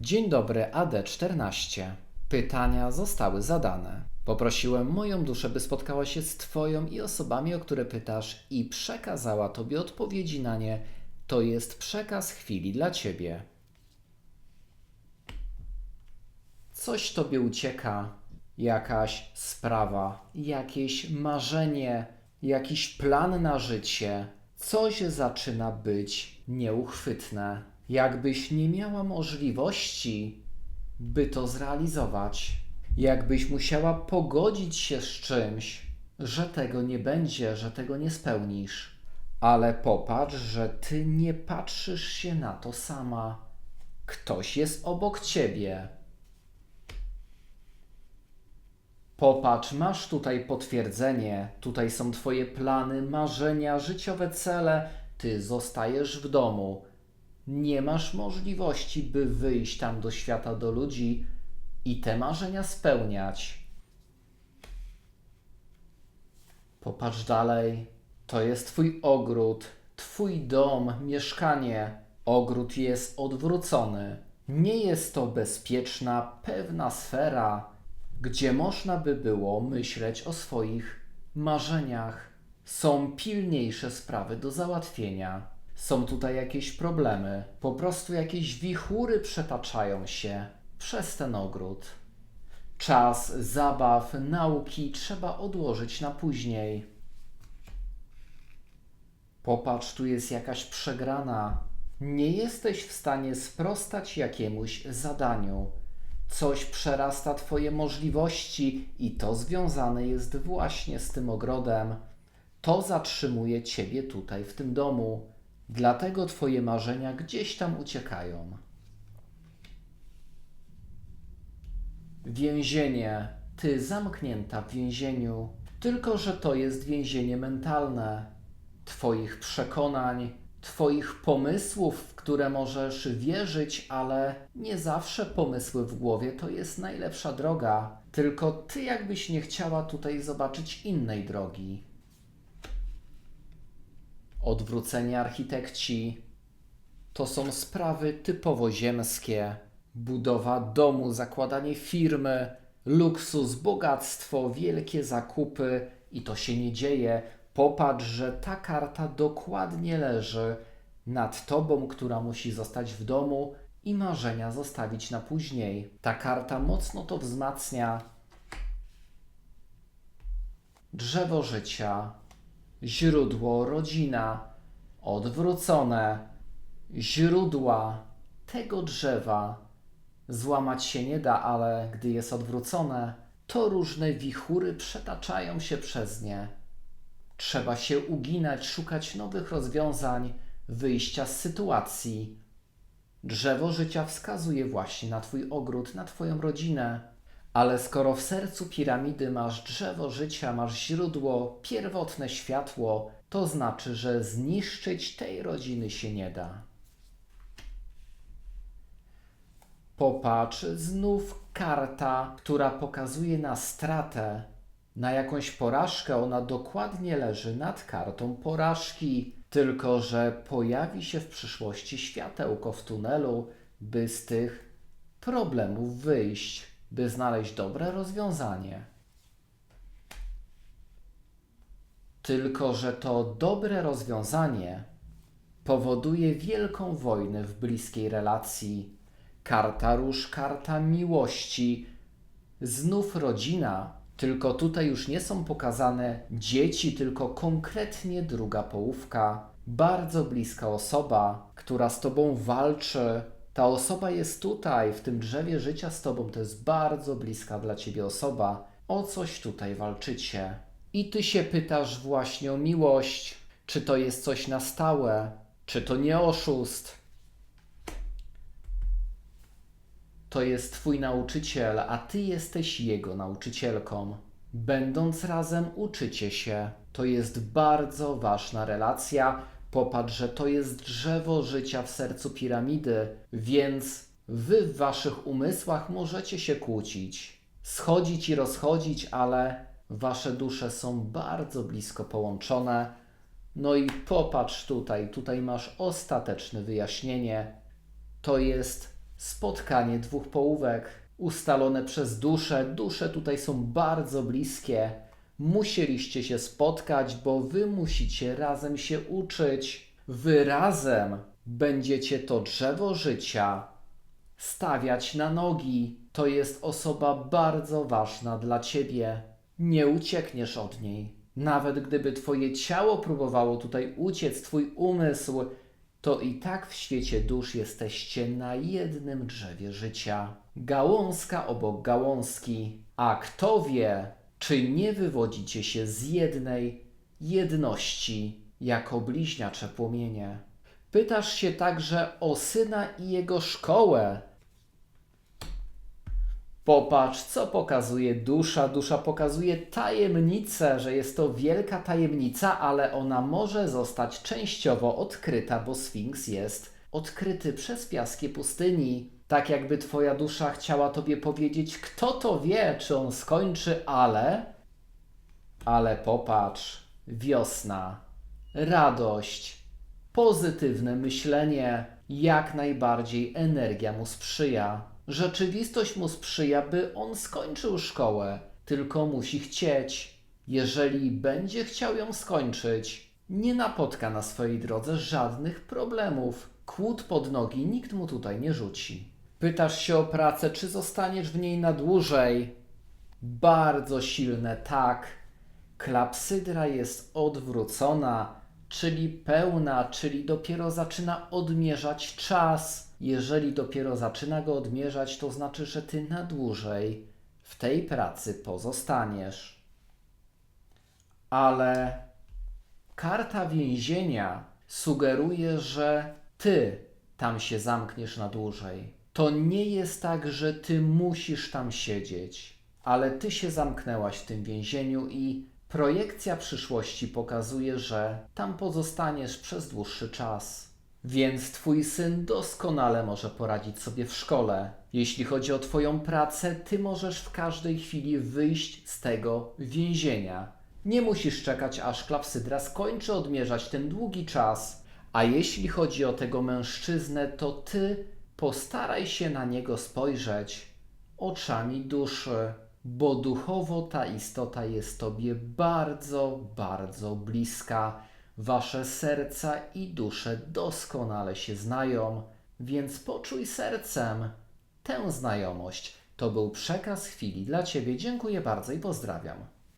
Dzień dobry, AD14. Pytania zostały zadane. Poprosiłem moją duszę, by spotkała się z Twoją i osobami, o które pytasz, i przekazała Tobie odpowiedzi na nie. To jest przekaz chwili dla Ciebie. Coś Tobie ucieka, jakaś sprawa, jakieś marzenie, jakiś plan na życie. Coś zaczyna być nieuchwytne. Jakbyś nie miała możliwości, by to zrealizować. Jakbyś musiała pogodzić się z czymś, że tego nie będzie, że tego nie spełnisz. Ale popatrz, że ty nie patrzysz się na to sama. Ktoś jest obok ciebie. Popatrz, masz tutaj potwierdzenie, tutaj są Twoje plany, marzenia, życiowe cele. Ty zostajesz w domu. Nie masz możliwości, by wyjść tam do świata, do ludzi i te marzenia spełniać. Popatrz dalej. To jest Twój ogród, Twój dom, mieszkanie. Ogród jest odwrócony. Nie jest to bezpieczna, pewna sfera, gdzie można by było myśleć o swoich marzeniach. Są pilniejsze sprawy do załatwienia. Są tutaj jakieś problemy, po prostu jakieś wichury przetaczają się przez ten ogród. Czas zabaw, nauki trzeba odłożyć na później. Popatrz, tu jest jakaś przegrana. Nie jesteś w stanie sprostać jakiemuś zadaniu. Coś przerasta Twoje możliwości i to związane jest właśnie z tym ogrodem. To zatrzymuje Ciebie tutaj w tym domu. Dlatego Twoje marzenia gdzieś tam uciekają. Więzienie. Ty zamknięta w więzieniu. Tylko, że to jest więzienie mentalne. Twoich przekonań, Twoich pomysłów, w które możesz wierzyć, ale nie zawsze pomysły w głowie to jest najlepsza droga. Tylko Ty jakbyś nie chciała tutaj zobaczyć innej drogi. Odwróceni architekci to są sprawy typowo ziemskie. Budowa domu, zakładanie firmy, luksus, bogactwo, wielkie zakupy i to się nie dzieje. Popatrz, że ta karta dokładnie leży nad tobą, która musi zostać w domu i marzenia zostawić na później. Ta karta mocno to wzmacnia. Drzewo życia, źródło, rodzina, odwrócone, źródła tego drzewa. Złamać się nie da, ale gdy jest odwrócone, to różne wichury przetaczają się przez nie. Trzeba się uginać, szukać nowych rozwiązań, wyjścia z sytuacji. Drzewo życia wskazuje właśnie na Twój ogród, na Twoją rodzinę. Ale skoro w sercu piramidy masz drzewo życia, masz źródło, pierwotne światło, to znaczy, że zniszczyć tej rodziny się nie da. Popatrz, znów karta, która pokazuje na stratę, na jakąś porażkę. Ona dokładnie leży nad kartą porażki, tylko że pojawi się w przyszłości światełko w tunelu, by z tych problemów wyjść, by znaleźć dobre rozwiązanie. Tylko że to dobre rozwiązanie powoduje wielką wojnę w bliskiej relacji. Karta róż, karta miłości, znów rodzina, tylko tutaj już nie są pokazane dzieci, tylko konkretnie druga połówka, bardzo bliska osoba, która z tobą walczy. Ta osoba jest tutaj, w tym drzewie życia z tobą, to jest bardzo bliska dla ciebie osoba. O coś tutaj walczycie. I ty się pytasz właśnie o miłość, czy to jest coś na stałe, czy to nie oszust. To jest Twój nauczyciel, a Ty jesteś jego nauczycielką. Będąc razem, uczycie się. To jest bardzo ważna relacja. Popatrz, że to jest drzewo życia w sercu piramidy, więc Wy w Waszych umysłach możecie się kłócić, schodzić i rozchodzić, ale Wasze dusze są bardzo blisko połączone. No i popatrz tutaj, tutaj masz ostateczne wyjaśnienie. To jest spotkanie dwóch połówek, ustalone przez dusze. Dusze tutaj są bardzo bliskie. Musieliście się spotkać, bo wy musicie razem się uczyć. Wy razem będziecie to drzewo życia stawiać na nogi. To jest osoba bardzo ważna dla ciebie. Nie uciekniesz od niej. Nawet gdyby twoje ciało próbowało tutaj uciec, twój umysł, to i tak w świecie dusz jesteście na jednym drzewie życia. Gałązka obok gałązki. A kto wie, czy nie wywodzicie się z jednej jedności jako bliźniacze płomienie. Pytasz się także o syna i jego szkołę. Popatrz, co pokazuje dusza. Dusza pokazuje tajemnicę, że jest to wielka tajemnica, ale ona może zostać częściowo odkryta, bo Sfinks jest odkryty przez piaskie pustyni. Tak jakby twoja dusza chciała tobie powiedzieć, kto to wie, czy on skończy, ale. Ale popatrz, wiosna, radość, pozytywne myślenie, jak najbardziej energia mu sprzyja. Rzeczywistość mu sprzyja, by on skończył szkołę, tylko musi chcieć. Jeżeli będzie chciał ją skończyć, nie napotka na swojej drodze żadnych problemów. Kłód pod nogi nikt mu tutaj nie rzuci. Pytasz się o pracę, czy zostaniesz w niej na dłużej? Bardzo silne tak. Klapsydra jest odwrócona, czyli pełna, czyli dopiero zaczyna odmierzać czas. Jeżeli dopiero zaczyna go odmierzać, to znaczy, że ty na dłużej w tej pracy pozostaniesz. Ale karta więzienia sugeruje, że ty tam się zamkniesz na dłużej. To nie jest tak, że ty musisz tam siedzieć, ale ty się zamknęłaś w tym więzieniu i projekcja przyszłości pokazuje, że tam pozostaniesz przez dłuższy czas. Więc twój syn doskonale może poradzić sobie w szkole. Jeśli chodzi o twoją pracę, ty możesz w każdej chwili wyjść z tego więzienia. Nie musisz czekać, aż klapsydra skończy odmierzać ten długi czas. A jeśli chodzi o tego mężczyznę, to ty postaraj się na niego spojrzeć oczami duszy, bo duchowo ta istota jest tobie bardzo, bardzo bliska. Wasze serca i dusze doskonale się znają, więc poczuj sercem tę znajomość. To był przekaz chwili dla ciebie. Dziękuję bardzo i pozdrawiam.